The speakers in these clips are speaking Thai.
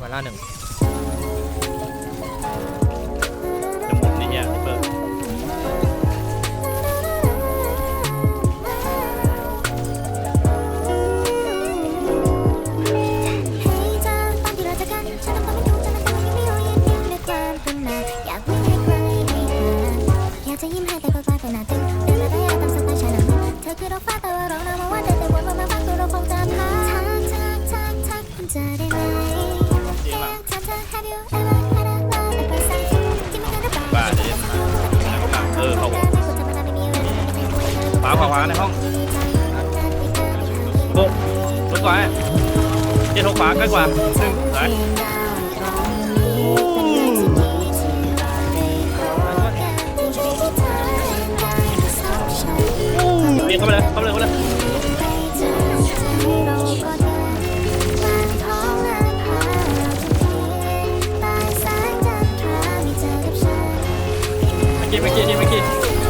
มาล่าหนึ่งจะหมุนนี่เนี่ยเปิดอยากจะยิ้มให้แต่ก็กลายเป็นหน้าตึงเดินมา วาขวาขวาในห้องโบกรถขวาเจ็ดหกขวาใกล้กว่าหนึ่งสายเรียนเข้าไปเลยเข้าไปเลยเข้าไปเลยเมื่อกี้เมื่อกี้เมื่อกี้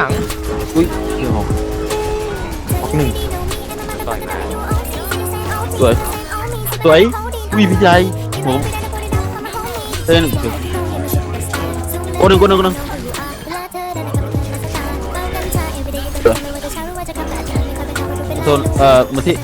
หลังอุ้ยเชี่ยวออกหนึ่งต่อยมาสวยสวยวิพิจัยผมเต้นหนึ่งคือโอ้หนึ่งโอ้หนึ่งโอ้หนึ่งโซนเอ่อมาที่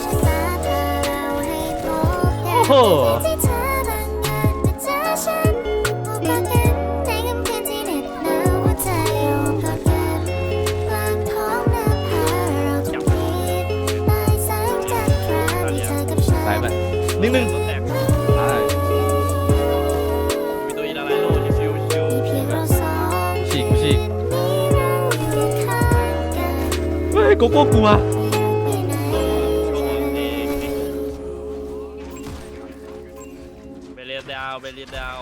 ทีใต้แสายไปหนึ่งหนึ่งมีตัวอีอะไรโลชิวชิวฉีกฉีกเฮ้ยโกโก้กลัวาวไปเรียนดาว